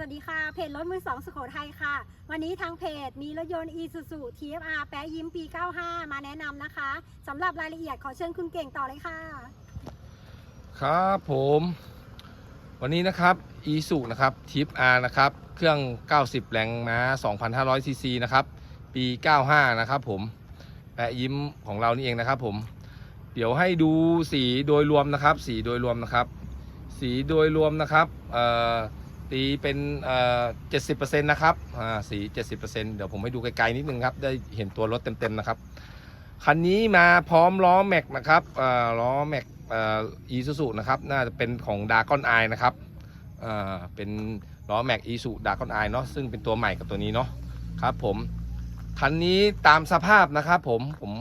วัสดีค่ะ เพจรถมือสองสุโขทัยค่ะ วันนี้ทางเพจมีรถยนต์ Isuzu TFR แปะยิ้มปี 95 มาแนะนำนะคะสำหรับรายละเอียดขอเชิญคุณเก่งต่อเลยค่ะ ครับผม วันนี้นะครับ e s u นะครับทิป R นะครับ เครื่อง 90 แรงม้า 2,500 ซีซีนะครับ ปี 95 นะครับผม แปะยิ้มของเรานี่เองนะครับผม เดี๋ยวให้ดูสีโดยรวมนะครับ สีโดยรวมนะครับ สีโดยรวมนะครับเอ่อ ตีเป็นเอ่อ70%นต์นะครับอ่าสี70%เซ็นต์เดี๋ยวผมให้ดูไกลๆนิดนึงครับ ได้เห็นตัวรถเต็มๆนะครับ คันนี้มาพร้อมล้อแม็กนะครับเอ่อล้อแม็กเอ่ออีซูซูนะครับ น่าจะเป็นของดากอนไอนะครับเอ่อเป็นล้อแม็กอีซูดากอนไอเนาะ ซึ่งเป็นตัวใหม่กับตัวนี้เนาะ ครับผม คันนี้ตามสภาพนะครับผม ผม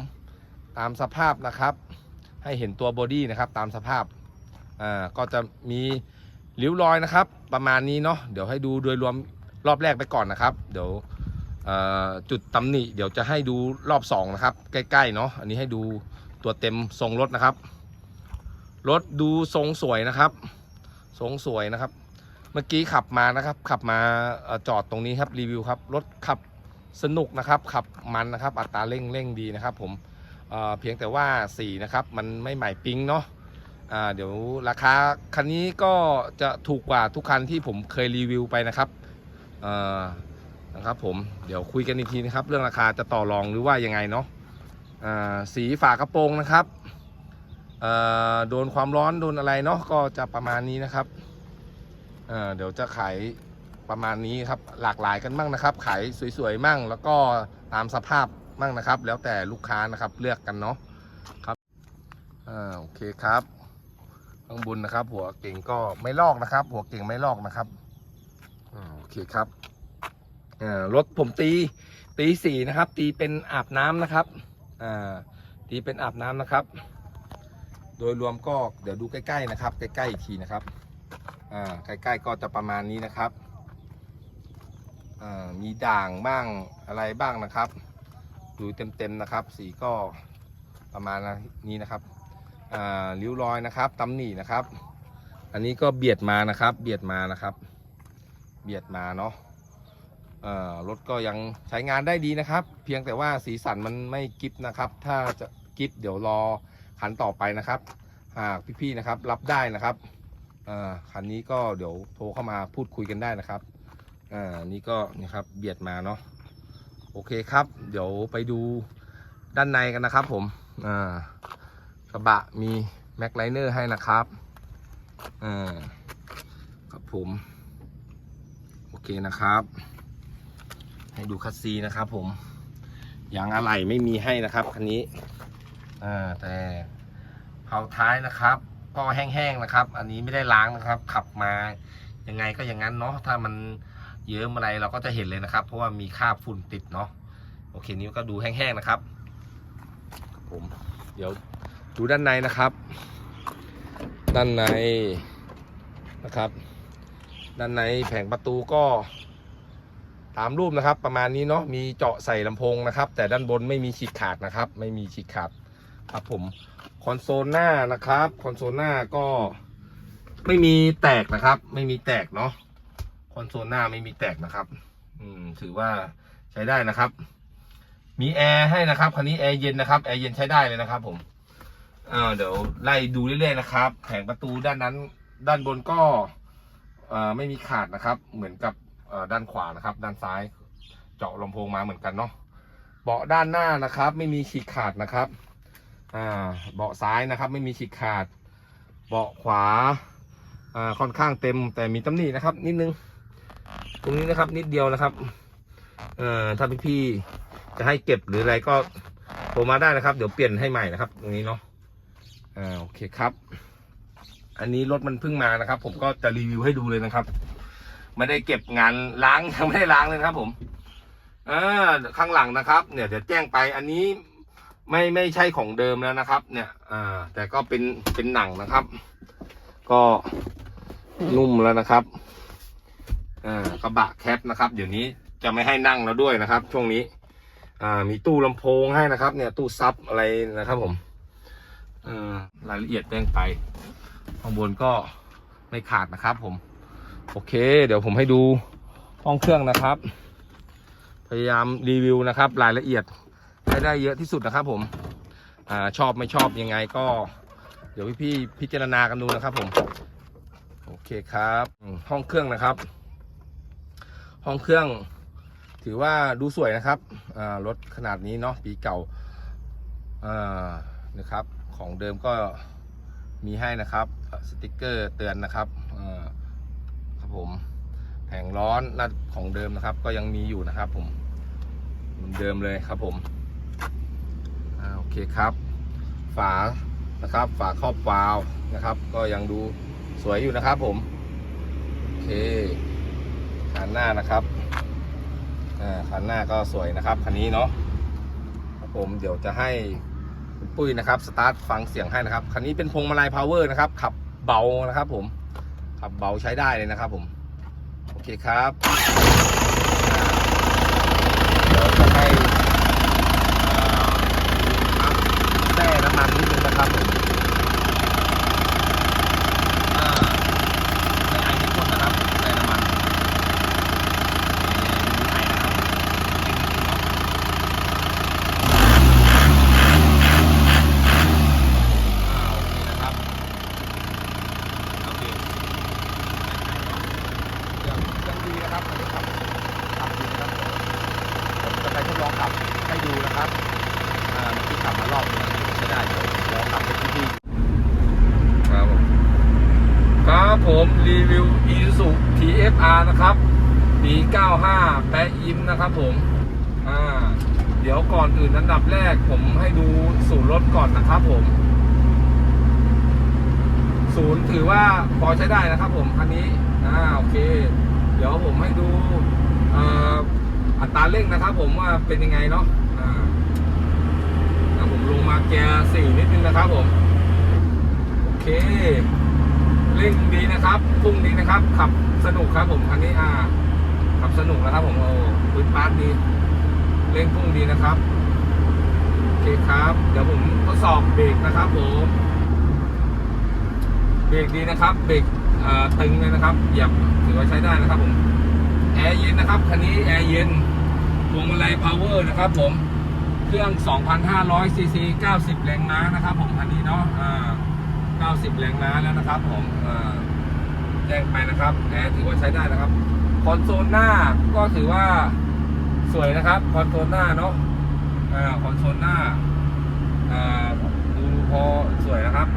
ตามสภาพนะครับ ให้เห็นตัวบอดี้นะครับ ตามสภาพ อ่า ก็จะมี ริ้วรอยนะครับ ประมาณนี้เนาะเดี๋ยวให้ดูโดยรวมรอบแรกไปก่อนนะครับ เดี๋ยวจุดตำหนิเดี๋ยวจะให้ดูรอบ2นะครับ ใกล้ๆเนาะอันนี้ให้ดูตัวเต็มทรงรถนะครับรถดูทรงสวยนะครับ ทรงสวยนะครับ เมื่อกี้ขับมานะครับ ขับมาจอดตรงนี้ครับรีวิวครับรถขับสนุกนะครับ ขับมันนะครับ อัตราเร่งเร่งดีนะครับ ผมเเพียงแต่ว่าสีนะครับ มันไม่ใหม่ปิ๊งเนาะ อ่าเดี๋ยวราคาคันนี้ก็จะถูกกว่าทุกคันที่ผมเคยรีวิวไปนะครับอ่อนะครับผมเดี๋ยวคุยกันอีกทีนะครับ เรื่องราคาจะต่อรองหรือว่ายังไงเนาะอ่าสีฝากระโปรงนะครับอ่อโดนความร้อนโดนอะไรเนาะก็จะประมาณนี้นะครับเอ่อเดี๋ยวจะขายประมาณนี้ครับหลากหลายกันบ้างนะครับ ขายสวยๆมั่งแล้วก็ตามสภาพมั่งนะครับ แล้วแต่ลูกค้านะครับเลือกกันเนาะครับอ่าโอเคครับ ข้างบนนะครับ หัวเก่งก็ไม่ลอกนะครับ หัวเก่งไม่ลอกนะครับโอเคครับอ่ารถผมตีตีสี่นะครับ ตีเป็นอาบน้ำนะครับอ่าตีเป็นอาบน้ำนะครับ โดยรวมก็เดี๋ยวดูใกล้ๆนะครับ ใกล้ๆอีกทีนะครับอ่าใกล้ๆก็จะประมาณนี้นะครับอ่ามีด่างบ้างอะไรบ้างนะครับ ดูเต็มๆนะครับ สีก็ประมาณนี้นะครับ ริ้วรอยนะครับตำหนินะครับ อันนี้ก็เบียดมานะครับ เบียดมานะครับ เบียดมาเนาะรถก็ยังใช้งานได้ดีนะครับ เพียงแต่ว่าสีสันมันไม่กิฟนะครับ ถ้าจะกิฟเดี๋ยวรอคันต่อไปนะครับหากพี่ๆนะครับรับได้นะครับคันนี้ก็เดี๋ยวโทรเข้ามาพูดคุยกันได้นะครับอ่านี่ก็นี่ครับเบียดมาเนาะโอเคครับ เดี๋ยวไปดูด้านในกันนะครับผมอ่า กระบะมีแม็กไลเนอร์ให้นะครับอ่าครับผม โอเคนะครับ ให้ดูคัสซีนะครับผมยางอะไหล่ไม่มีให้นะครับคันนี้อ่าแต่เผาท้ายนะครับ ก็แห้งๆนะครับ อันนี้ไม่ได้ล้างนะครับ ขับมายังไงก็อย่างนั้นเนาะถ้ามันเยิ้มอะไรเราก็จะเห็นเลยนะครับ เพราะว่ามีคราบฝุ่นติดเนาะโอเคนี้ก็ดูแห้งๆนะครับครับผม เดี๋ยว ดูด้านในนะครับ ด้านในนะครับ ด้านในแผงประตูก็ตามรูปนะครับ ประมาณนี้เนาะมีเจาะใส่ลำโพงนะครับ แต่ด้านบนไม่มีฉีกขาดนะครับ ไม่มีฉีกขาดครับผมคอนโซลหน้านะครับคอนโซลหน้าก็ไม่มีแตกนะครับ ไม่มีแตกเนาะคอนโซลหน้าไม่มีแตกนะครับ อืม ถือว่าใช้ได้นะครับ มีแอร์ให้นะครับคันนี้แอร์เย็นนะครับแอร์เย็นใช้ได้เลยนะครับผม อ่าเดี๋ยวไล่ดูเรื่อยๆนะครับ แผงประตูด้านนั้น ด้านบนก็ไม่มีขาดนะครับ เหมือนกับด้านขวานะครับ ด้านซ้าย เจาะลำโพงมาเหมือนกันเนาะเบาะด้านหน้านะครับ ไม่มีฉีกขาดนะครับอ่าเบาะซ้ายนะครับ ไม่มีฉีกขาด เบาะขวาอ่าค่อนข้างเต็มแต่มีตำหนินะครับ นิดนึง ตรงนี้นะครับนิดเดียวนะครับเอ่อถ้าพี่ๆจะให้เก็บหรืออะไรก็โทรมาได้นะครับ เดี๋ยวเปลี่ยนให้ใหม่นะครับ ตรงนี้เนาะ อ่าโอเคครับ อันนี้รถมันเพิ่งมานะครับ ผมก็จะรีวิวให้ดูเลยนะครับ ไม่ได้เก็บงานล้างยังไม่ได้ล้างเลยนะครับ ผมอ่าข้างหลังนะครับ เนี่ยเดี๋ยวแจ้งไปอันนี้ไม่ไม่ใช่ของเดิมแล้วนะครับ เนี่ยอ่าแต่ก็เป็นเป็นหนังนะครับ ก็นุ่มแล้วนะครับอ่ากระบะแคปนะครับ เดี๋ยวนี้จะไม่ให้นั่งแล้วด้วยนะครับ ช่วงนี้ อ่ามีตู้ลำโพงให้นะครับ เนี่ยตู้ซับอะไรนะครับผม รายละเอียดแจ้งไปข้างบนก็ไม่ขาดนะครับผม โอเค เดี๋ยวผมให้ดูห้องเครื่องนะครับ พยายามรีวิวนะครับ รายละเอียดให้ได้เยอะที่สุดนะครับ ผมอชอบไม่ชอบยังไงก็ เดี๋ยวพี่ๆพิจารณากันดูนะครับ ผม โอเคครับ ห้องเครื่องนะครับ ห้องเครื่อง ถือว่าดูสวยนะครับรถขนาดนี้เนาะปีเก่านะครับ ของเดิมก็มีให้นะครับ สติกเกอร์เตือนนะครับครับผมแผงร้อนนัดของเดิมนะครับ ก็ยังมีอยู่นะครับ ผมเหมือนเดิมเลยครับผมอโอเคครับ ฝานะครับ ฝาครอบวาล์วนะครับ ก็ยังดูสวยอยู่นะครับ ผมโอเคคันหน้านะครับอ่าคันหน้าก็สวยนะครับคันนี้เนาะครับผมเดี๋ยวจะให้ ปุ้ยนะครับสตาร์ทฟังเสียงให้นะครับคันนี้เป็นพวงมาลัยพาวเวอร์นะครับขับเบานะครับ ผมขับเบาใช้ได้เลยนะครับ ผมโอเคครับเดี๋ยวจะให้แต่น้ำมันนิดนึงนะครับผมอ่าไม่ไอที่พ่นนะครับแช่น้ำมันไม่ไอนะครับอ่าโอเคนะครับโอเคยังยังดีนะครับอันนี้ขับขับดีนะครับผมจะไปทดลองขับให้ดูนะครับ อ่าเมื่อกี้ขับมารอบนึงใช้ได้เดี๋ยวลองขับไปที่ที่ครับผมครับผมรีวิว Isuzu TFR นะครับปี95 แปะยิ้มนะครับผม อ่า เดี๋ยวก่อนอื่นอันดับแรกผมให้ดูศูนย์รถก่อนนะครับผม ศูนย์ถือว่าพอใช้ได้นะครับผมคันนี้ อ่า โอเค เดี๋ยวผมให้ดูอ,อัตราเร่งนะครับผมว่าเป็นยังไงเนาะ อ่าผมลงมาแกร์สี่นิดนึงนะครับผม โอเค เร่งดีนะครับ พุ่งดีนะครับ ขับ สนุกครับผมคันนี้อ่าขับสนุกนะครับผมโอ้พื้นปาร์ตดีเร่งพุ่งดีนะครับโอเคครับ เดี๋ยวผมทดสอบเบรกนะครับผมเบรกดีนะครับเบรกตึงเลยนะครับเหยียบถือว่าใช้ได้นะครับผมแอร์เย็นนะครับคันนี้แอร์เย็นพวงมาลัยพาวเวอร์นะครับผมเครื่อง 2,500ซีซี90 แรงม้านะครับผมคันนี้เนาะ90 แรงม้าแล้วนะครับผมอ่า แจ้งไปนะครับแอร์ถือว่าใช้ได้นะครับ คอนโซลหน้าก็ถือว่าสวยนะครับ คอนโซลหน้าเนาะอ่าคอนโซลหน้าอ่าดูพอสวยนะครับ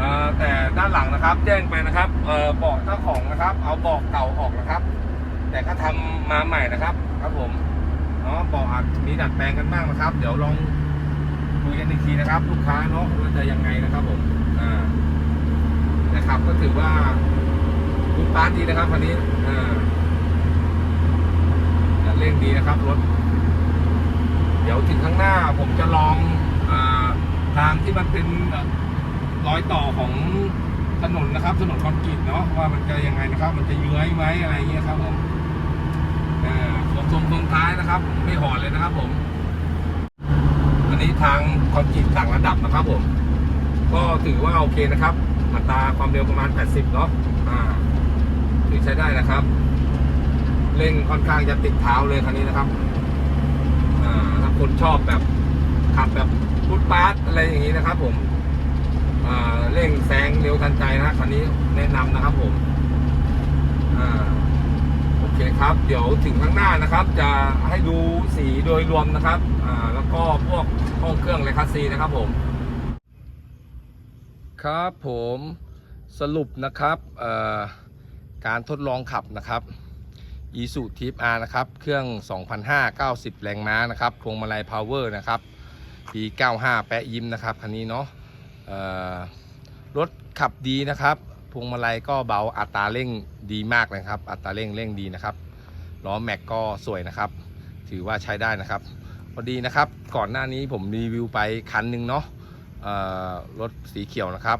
อ่าแต่ด้านหลังนะครับ แจ้งไปนะครับเออบาะเจ้าของนะครับ เอาเบาะเก่าออกนะครับ แต่ก็ทำมาใหม่นะครับ ครับผมเนาะบอกอาจมีดัดแปลงกันบ้างนะครับ เดี๋ยวลองคุยกันอีกทีนะครับ ลูกค้าเนาะว่าจะยังไงนะครับผมอ่านะครับก็ถือว่า คุณปาร์ตดีนะครับคันนี้อ่าเร่งดีนะครับรถ เดี๋ยวถึงข้างหน้าผมจะลองอทางที่มันเป็นรอยต่อของถนนนะครับ ถนนคอนกรีตเนาะว่ามันจะยังไงนะครับ มันจะเยื้อยไหมอะไรเงี้ยครับผมอ่าทรงทรงท้ายนะครับ ไม่ห่อเลยนะครับ ผมอันนี้ทางคอนกรีตต่างระดับนะครับ ผม ก็ถือว่าโอเคนะครับอัตราความเร็วประมาณ 80 เนาะอ่าถือ ใช้ได้นะครับเร่งค่อนข้างจะติดเท้าเลยคันนี้นะครับถ้าคนชอบแบบขับแบบฟุตปาร์ตอะไรอย่างนี้นะครับ ผมเร่งแซงเร็วทันใจนะคันนี้แนะนำนะครับผมอโอเคครับ เดี๋ยวถึงข้างหน้านะครับ จะให้ดูสีโดยรวมนะครับแล้วก็พวกห้องเครื่องเลคัสซีนะครับผม ครับผมสรุปนะครับเอ่อ การทดลองขับนะครับ e s u t i p R นะครับ เครื่อง 2,590 แรงม้านะครับพวงมาลัยพาวเวอร์นะครับ ปี 95 แปะยิ้มนะครับคันนี้เนาะรถขับดีนะครับพวงมาลัยก็เบาอัตราเร่งดีมากเลยครับ อัตราเร่งเร่งดีนะครับล้อแม็กก็สวยนะครับ ถือว่าใช้ได้นะครับ พอดีนะครับก่อนหน้านี้ผมรีวิวไปคันหนึ่งเนาะรถสีเขียวนะครับ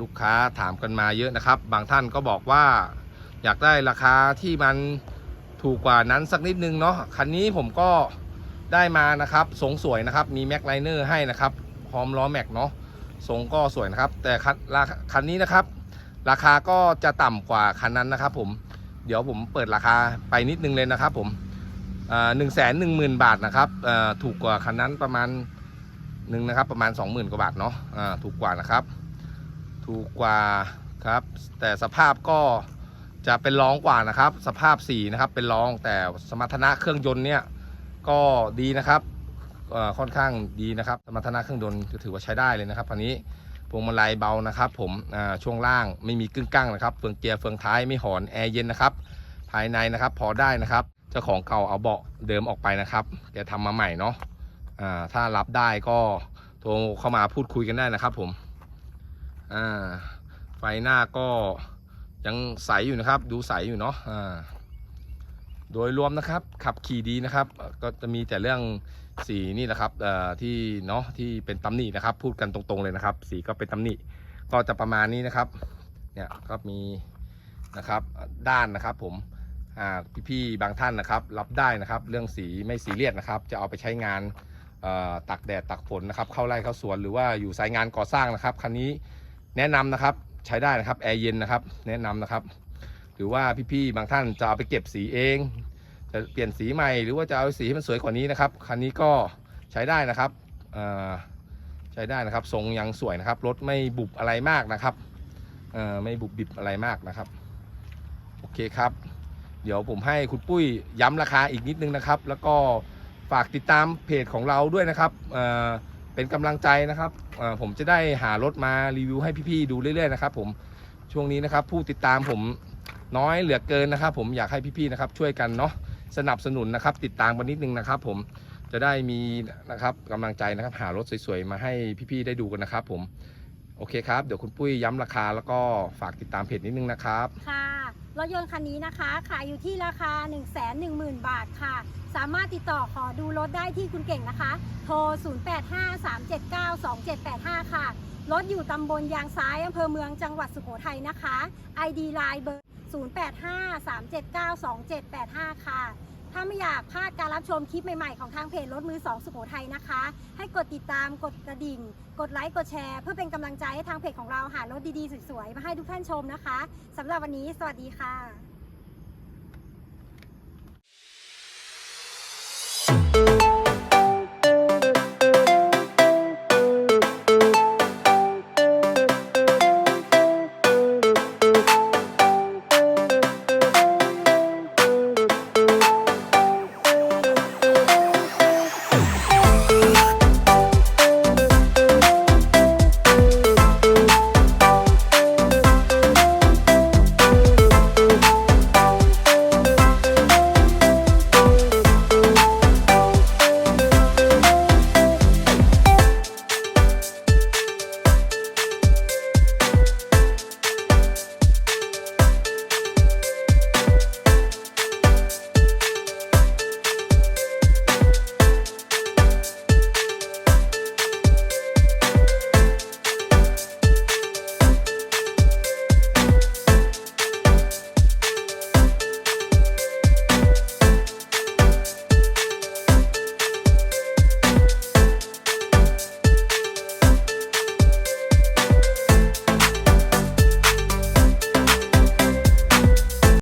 ลูกค้าถามกันมาเยอะนะครับ บางท่านก็บอกว่าอยากได้ราคาที่มันถูกกว่านั้นสักนิดนึงเนาะคันนี้ผมก็ได้มานะครับทรงสวยนะครับ มีแม็กไลเนอร์ให้นะครับพร้อมล้อแม็กเนาะทรงก็สวยนะครับ แต่คันคันนี้นะครับ ราคาก็จะต่ำกว่าคันนั้นนะครับ ผมเดี๋ยวผมเปิดราคาไปนิดนึงเลยนะครับ ผมหนึ่งแสนหนึ่งหมื่นบาทนะครับถูกกว่าคันนั้นประมาณหนึ่งนะครับ ประมาณ20,000กว่าบาทเนาะถูกกว่านะครับ ถูกกว่าครับ แต่สภาพก็จะเป็นรองกว่านะครับ สภาพสีนะครับเป็นรองแต่สมรรถนะเครื่องยนต์เนี่ยก็ดีนะครับค่อนข้างดีนะครับ สมรรถนะเครื่องยนต์ถือว่าใช้ได้เลยนะครับคันนี้พวงมาลัยเบานะครับ ผมช่วงล่างไม่มีกึ้งก้างนะครับเฟืองเกียร์เฟืองท้ายไม่หอนแอร์เย็นนะครับ ภายในนะครับ พอได้นะครับ เจ้าของเก่าเอาเบาะเดิมออกไปนะครับแกทำมาใหม่เนาะถ้ารับได้ก็โทรเข้ามาพูดคุยกันได้นะครับผม อ่าไฟหน้าก็ยังใสอยู่นะครับ ดูใสอยู่เนาะอ่าโดยรวมนะครับขับขี่ดีนะครับ ก็จะมีแต่เรื่องสีนี่แหละครับที่เนาะที่เป็นตำหนินะครับ พูดกันตรงๆเลยนะครับ สีก็เป็นตำหนิก็จะประมาณนี้นะครับเนี่ยก็มีนะครับด้านนะครับ ผมพี่ๆบางท่านนะครับ รับได้นะครับ เรื่องสีไม่สีเรียสนะครับ จะเอาไปใช้งานตักแดดตักฝนนะครับ เข้าไร่เข้าสวนหรือว่าอยู่สายงานก่อสร้างนะครับคันนี้ แนะนำนะครับใช้ได้นะครับแอร์เย็นนะครับแนะนำนะครับ หรือว่าพี่ๆบางท่านจะเอาไปเก็บสีเอง จะเปลี่ยนสีใหม่หรือว่าจะเอาสีให้มันสวยกว่านี้นะครับคันนี้ก็ใช้ได้นะครับใช้ได้นะครับทรงยังสวยนะครับรถไม่บุบอะไรมากนะครับไม่บุบบิบอะไรมากนะครับโอเคครับ เดี๋ยวผมให้คุณปุ้ยย้ำราคาอีกนิดนึงนะครับ แล้วก็ฝากติดตามเพจของเราด้วยนะครับ เป็นกำลังใจนะครับผมจะได้หารถมารีวิวให้พี่ๆดูเรื่อยๆนะครับผมช่วงนี้นะครับผู้ติดตามผมน้อยเหลือเกินนะครับ ผมอยากให้พี่ๆนะครับช่วยกันเนาะสนับสนุนนะครับ ติดตามกันนิดนึงนะครับ ผมจะได้มีนะครับกำลังใจนะครับหารถสวยๆมาให้พี่ๆได้ดูกันนะครับ ผมโอเคครับเดี๋ยวคุณปุ้ยย้ำราคาแล้วก็ฝากติดตามเพจนิดนึงนะครับค่ะ รถยนต์คันนี้นะคะ ขายอยู่ที่ราคา 1 1 0 0 0 0 บาทค่ะ สามารถติดต่อขอดูรถได้ที่คุณเก่งนะคะ โทร 0853792785 ค่ะ รถอยู่ตำบลยางซ้ายอำเภอเมืองจังหวัดสุโขทัยนะคะ ID Line เบอร์ 0853792785 ค่ะ ถ้าไม่อยากพลาดการรับชมคลิปใหม่ๆ ของทางเพจรถมือ2สุโขทัยนะคะ ให้กดติดตามกดกระดิ่ง กดไลค์กดแชร์ เพื่อเป็นกำลังใจให้ทางเพจของเราหารถดีๆ สวยๆ มาให้ทุกท่านชมนะคะสำหรับวันนี้ สวัสดีค่ะ